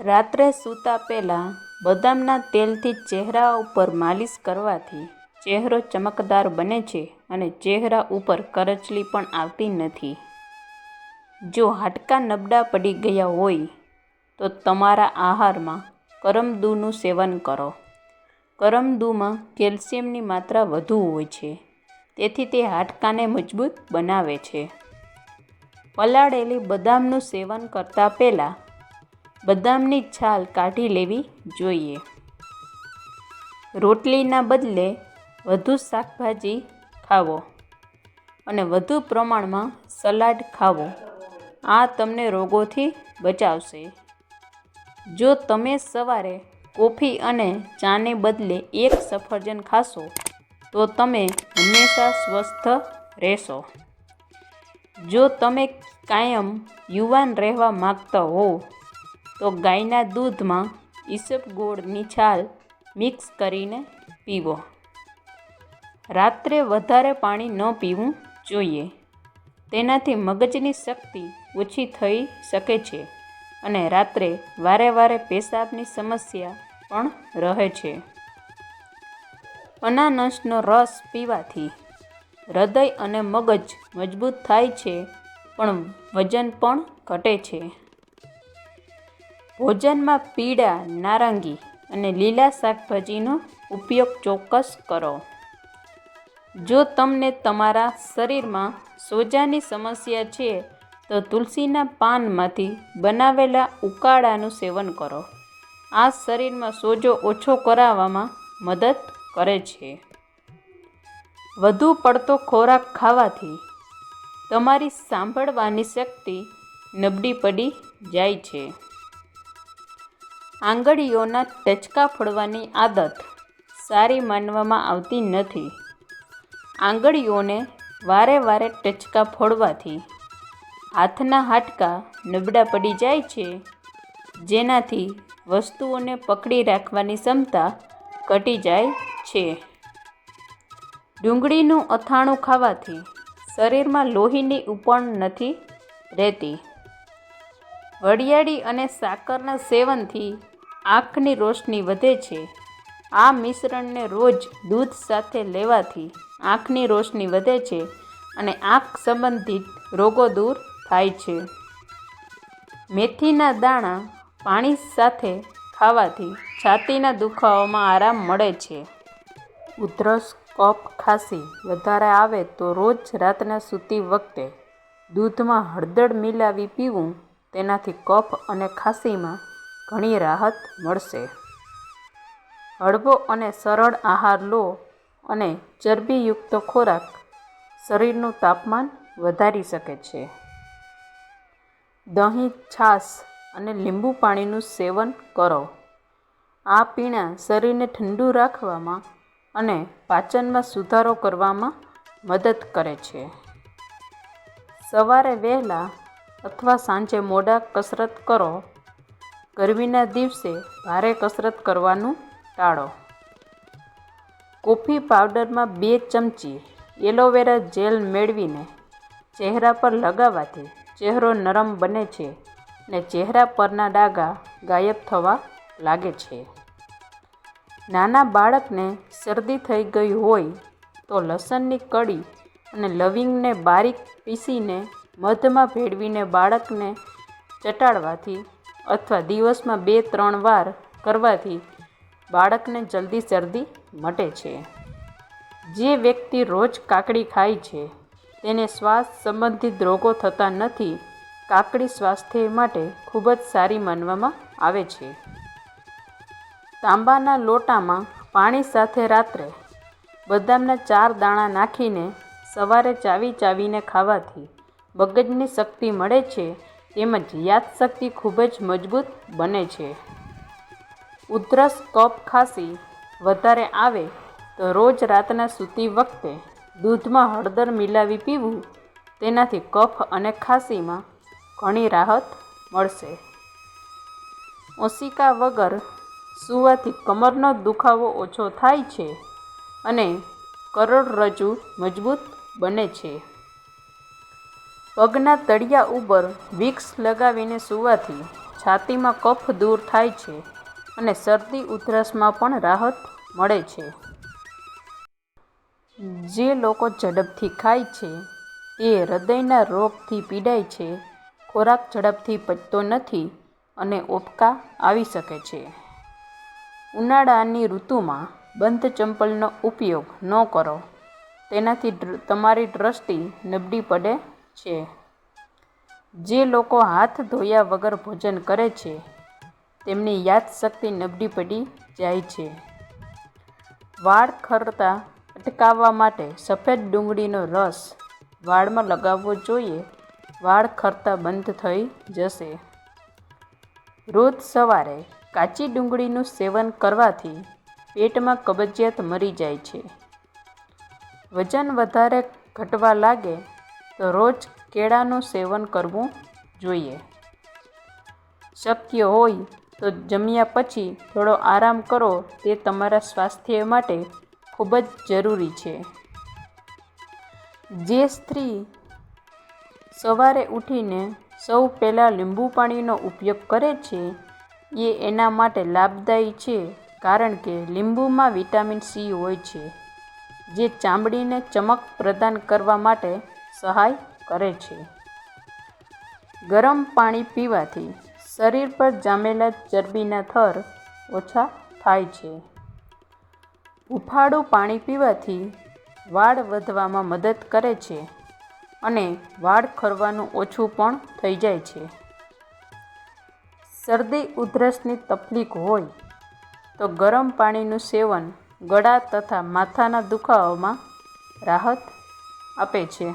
રાત્રે સૂતા પહેલાં બદામના તેલથી ચહેરા ઉપર માલિશ કરવાથી ચહેરો ચમકદાર બને છે અને ચહેરા ઉપર કરચલી પણ આવતી નથી. જો હાડકાં નબળા પડી ગયા હોય, તો તમારા આહારમાં કરમદૂનું સેવન કરો. કરમદૂમાં કેલ્શિયમની માત્રા વધુ હોય છે, તેથી તે હાડકાંને મજબૂત બનાવે છે. પલાળેલી બદામનું સેવન કરતાં પહેલાં બદામની છાલ કાઢી લેવી જોઈએ. રોટલીના બદલે વધુ શાકભાજી ખાવો અને વધુ પ્રમાણમાં સલાડ ખાવો. આ તમને રોગોથી બચાવશે. જો તમે સવારે કોફી અને ચાને બદલે એક સફરજન ખાશો, તો તમે હંમેશા સ્વસ્થ રહેશો. જો તમે કાયમ યુવાન રહેવા માગતા હો તો ગાયના દૂધમાં ઈસબગોળની છાલ મિક્સ કરીને પીવો. રાત્રે વધારે પાણી ન પીવું જોઈએ. તેનાથી મગજની શક્તિ ઓછી થઈ શકે છે અને રાત્રે વારે વારે પેશાબની સમસ્યા પણ રહે છે. અનાનસનો રસ પીવાથી હૃદય અને મગજ મજબૂત થાય છે, પણ વજન પણ ઘટે છે. ભોજનમાં પીળા, નારંગી અને લીલા શાકભાજીનો ઉપયોગ ચોક્કસ કરો. જો તમને તમારા શરીરમાં સોજાની સમસ્યા છે, તો તુલસીના પાનમાંથી બનાવેલા ઉકાળાનું સેવન કરો. આ શરીરમાં સોજો ઓછો કરાવવામાં મદદ કરે છે. વધુ પડતો ખોરાક ખાવાથી તમારી સાંભળવાની શક્તિ નબળી પડી જાય છે. આંગળીઓના ટચકા ફોડવાની આદત સારી માનવામાં આવતી નથી. આંગળીઓને વારે વારે ટચકા ફોડવાથી હાથના હાડકાં નબળા પડી જાય છે. જેનાથી વસ્તુઓને પકડી રાખવાની ક્ષમતા ઘટી જાય છે. ડુંગળીનું અથાણું ખાવાથી શરીરમાં લોહીની ઉપણ નથી રહેતી. વરિયાળી અને સાકરના સેવનથી આંખની રોશની વધે છે. આ મિશ્રણને રોજ દૂધ સાથે લેવાથી આંખની રોશની વધે છે અને આંખ સંબંધિત રોગો દૂર થાય છે. મેથીના દાણા પાણી સાથે ખાવાથી છાતીના દુખાવામાં આરામ મળે છે. ઉધરસ કફ ખાંસી વધારે આવે તો રોજ રાતના સૂતી વખતે દૂધમાં હળદર મિલાવી પીવું તેનાથી કફ અને ખાંસીમાં ઘણી રાહત મળશે. હળવો અને સરળ આહાર લો અને ચરબીયુક્ત ખોરાક શરીરનું તાપમાન વધારી શકે છે. દહીં, છાશ અને લીંબુ પાણીનું સેવન કરો. આ પીણાં શરીરને ઠંડુ રાખવામાં અને પાચનમાં સુધારો કરવામાં મદદ કરે છે. સવારે વહેલા અથવા સાંજે મોડા કસરત કરો. ગરમીના દિવસે ભારે કસરત કરવાનું ટાળો. કોફી પાવડરમાં બે ચમચી એલોવેરા જેલ મેળવીને ચહેરા પર લગાવવાથી ચહેરો નરમ બને છે અને ચહેરા પરના ડાઘા ગાયબ થવા લાગે છે. નાના બાળકને શરદી થઈ ગઈ હોય તો લસણની કડી અને લવિંગને બારીક પીસીને મધમાં ભેળવીને બાળકને ચટાડવાથી અથવા દિવસમાં બે, ત્રણ વાર કરવાથી બાળકને જલ્દી શરદી મટે છે. જે વ્યક્તિ રોજ કાકડી ખાય છે, તેને શ્વાસ સંબંધિત રોગો થતા નથી, કાકડી સ્વાસ્થ્ય માટે ખૂબ જ સારી માનવામાં આવે છે. તાંબાના લોટામાં પાણી સાથે રાત્રે બદામના ચાર દાણા નાખીને સવારે ચાવી ચાવીને ખાવાથી મગજની શક્તિ મળે છે, તેમજ યાદશક્તિ ખૂબ જ મજબૂત બને છે. ઉધરસ કફ ખાંસી વધારે આવે તો રોજ રાતના સૂતી વખતે દૂધમાં હળદર મિલાવી પીવું, તેનાથી કફ અને ખાંસીમાં ઘણી રાહત મળશે. ઓશિકા વગર સૂવાથી કમરનો દુખાવો ઓછો થાય છે અને કરોડરજ્જુ મજબૂત બને છે. પગના તળિયા ઉપર વિક્સ લગાવીને સૂવાથી છાતીમાં કફ દૂર થાય છે અને શરદી ઉધરસમાં પણ રાહત મળે છે. જે લોકો ઝડપથી ખાય છે તે હૃદયના રોગથી પીડાય છે, ખોરાક ઝડપથી પચતો નથી અને ઓબકા આવી શકે છે. ઉનાળાની ઋતુમાં બંધ ચંપલનો ઉપયોગ ન કરો. તેનાથી તમારી દ્રષ્ટિ નબળી પડે છે. જે લોકો હાથ ધોયા વગર ભોજન કરે છે, તેમની યાદશક્તિ નબળી પડી જાય છે. વાળ ખરતા અટકાવવા માટે સફેદ ડુંગળીનો રસ વાળમાં લગાવવો જોઈએ. વાળ ખરતા બંધ થઈ જશે. રોજ સવારે કાચી ડુંગળીનું સેવન કરવાથી પેટમાં કબજિયાત મરી જાય છે. વજન વધારે ઘટવા લાગે તો રોજ કેળાનું સેવન કરવું જોઈએ. શક્ય હોય તો જમ્યા પછી થોડો આરામ કરો, તે તમારા સ્વાસ્થ્ય માટે ખૂબ જ જરૂરી છે. જે સ્ત્રી સવારે ઉઠીને સૌ પહેલાં લીંબુ પાણીનો ઉપયોગ કરે છે, એ એના માટે લાભદાયી છે, કારણ કે લીંબુમાં વિટામિન સી હોય છે, જે ચામડીને ચમક પ્રદાન કરવા માટે સહાય કરે છે. ગરમ પાણી પીવાથી શરીર પર જામેલા ચરબીના થર ઓછા થાય છે. હુંફાળું પાણી પીવાથી વાળ વધવામાં મદદ કરે છે અને વાળ ખરવાનું ઓછું પણ થઈ જાય છે. શરદી, ઉધરસની તકલીફ હોય તો ગરમ પાણીનું સેવન ગળા તથા માથાના દુખાવામાં રાહત આપે છે.